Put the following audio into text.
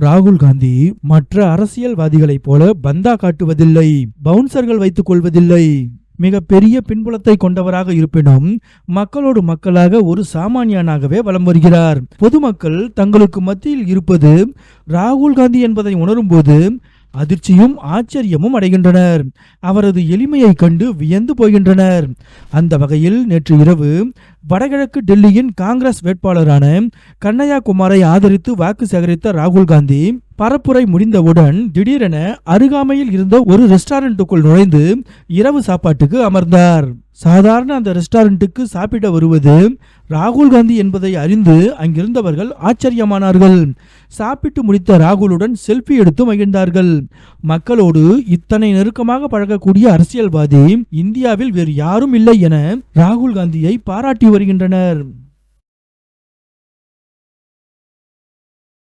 ராகுல் காந்தி மற்ற அரசியல்வாதிகளைப் போல பந்தா காட்டுவதில்லை பவுன்சர்கள் வைத்துக் கொள்வதில்லை. மிக பெரிய பின்புலத்தை கொண்டவராக இருப்பினும் மக்களோடு மக்களாக ஒரு சாமானியனாகவே வலம் வருகிறார். பொதுமக்கள் தங்களுக்கு மத்தியில் இருப்பது ராகுல் காந்தி என்பதை உணரும்போது அதிர்ச்சியும் ஆச்சரியமும் அடைகின்றனர். அவரது எளிமையை கண்டு வியந்து போகின்றனர். அந்த வகையில் நேற்று இரவு வடகிழக்கு டெல்லியின் காங்கிரஸ் வேட்பாளரான கண்ணையா குமாரை ஆதரித்து வாக்கு சேகரித்த ராகுல் காந்தி பரப்புரை முடிந்தவுடன் திடீரென அருகாமையில் இருந்த ஒரு ரெஸ்டாரண்ட்டுக்குள் நுழைந்து இரவு சாப்பாட்டுக்கு அமர்ந்தார். சாதாரண அந்த ரெஸ்டாரண்ட்டுக்கு சாப்பிட வருவது ராகுல் காந்தி என்பதை அறிந்து அங்கிருந்தவர்கள் ஆச்சரியமானார்கள். சாப்பிட்டு முடித்த ராகுலுடன் செல்ஃபி எடுத்து மகிழ்ந்தார்கள். மக்களோடு இத்தனை நெருக்கமாக பழகக்கூடிய அரசியல்வாதி இந்தியாவில் வேறு யாரும் இல்லை என ராகுல் காந்தியை பாராட்டி வருகின்றனர்.